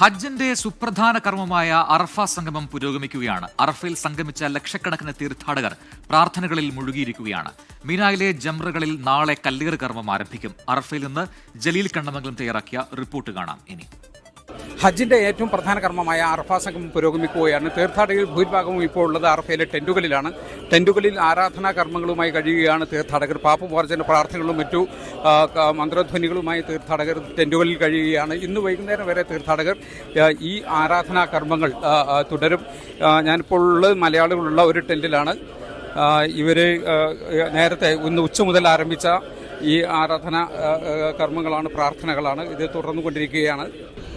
ഹജ്ജിന്റെ സുപ്രധാന കർമ്മമായ അറഫ സംഗമം പുരോഗമിക്കുകയാണ്. അറഫയിൽ സംഗമിച്ച ലക്ഷക്കണക്കിന് തീർത്ഥാടകർ പ്രാർത്ഥനകളിൽ മുഴുകിയിരിക്കുകയാണ്. മീനായിലെ ജംറകളിൽ നാളെ കല്ലേറ് കർമ്മം ആരംഭിക്കും. അറഫയിൽ നിന്ന് ജലീൽ കണ്ണമംഗലം തയ്യാറാക്കിയ റിപ്പോർട്ട് കാണാം ഇനി. ഹജ്ജിന്റെ ഏറ്റവും പ്രധാന കർമ്മമായ അറഫ സംഘം പുരോഗമിക്കുകയാണ്. തീർത്ഥാടകരിൽ ഭൂരിഭാഗവും ഇപ്പോൾ ഉള്ളത് അറഫയിലെ ടെന്റുകളിലാണ്. ടെന്റുകളിൽ ആരാധനാ കർമ്മങ്ങളുമായി കഴിയുകയാണ് തീർത്ഥാടകർ. പാപമോർജന പ്രാർത്ഥനകളും മറ്റു മന്ത്രധ്വനികളുമായി തീർത്ഥാടകർ ടെന്റുകളിൽ കഴിയുകയാണ്. ഇന്ന് വൈകുന്നേരം വരെ തീർത്ഥാടകർ ഈ ആരാധനാ കർമ്മങ്ങൾ തുടരും. ഞാനിപ്പോൾ ഉള്ളത് മലയാളികളുള്ള ഒരു ടെന്റിലാണ്. ഇവർ നേരത്തെ ഇന്ന് ഉച്ച മുതൽ ആരംഭിച്ച ഈ ആരാധന കർമ്മങ്ങളാണ് പ്രാർത്ഥനകളാണ്. ഇത്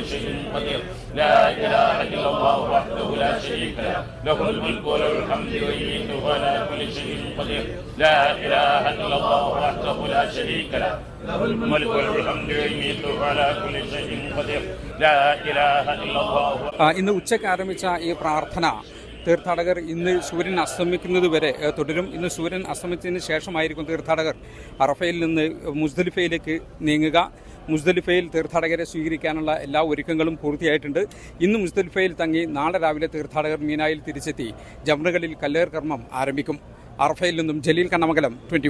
كل شيء قدير لا اله الا الله وحده لا شريك له له الملك وله الحمد يحيي وعلى كل شيء قدير لا اله الا الله وحده لا شريك له له الملك وله الحمد يحيي وعلى كل شيء قدير لا اله الا الله ആ, ഇന്ന് ഉച്ചയ്ക്ക് ആരംഭിച്ച ഈ പ്രാർത്ഥന തീർത്ഥാടകർ ഇന്ന് സൂര്യൻ അസ്തമിക്കുന്നത് വരെ ഏ, തുടരും ഇന്ന് സൂര്യൻ അസ്തമിച്ചതിന് ശേഷമായിരിക്കും തീർത്ഥാടകർ അറഫയിൽ നിന്ന് മുസ്ദലിഫയിലേക്ക് നീങ്ങുക മുസ്ദലിഫയിൽ തീർത്ഥാടകരെ സ്വീകരിക്കാനുള്ള എല്ലാ ഒരുക്കങ്ങളും പൂർത്തിയായിട്ടുണ്ട്. ഇന്ന് മുസ്ദലിഫയിൽ തങ്ങി നാളെ രാവിലെ തീർത്ഥാടകർ മീനായിൽ തിരിച്ചെത്തി. ജംറകളിൽ കല്ലേർ കർമ്മം ആരംഭിക്കും. അറഫയിൽ നിന്നും ജലീൽ കണ്ണമംഗലം ട്വന്റി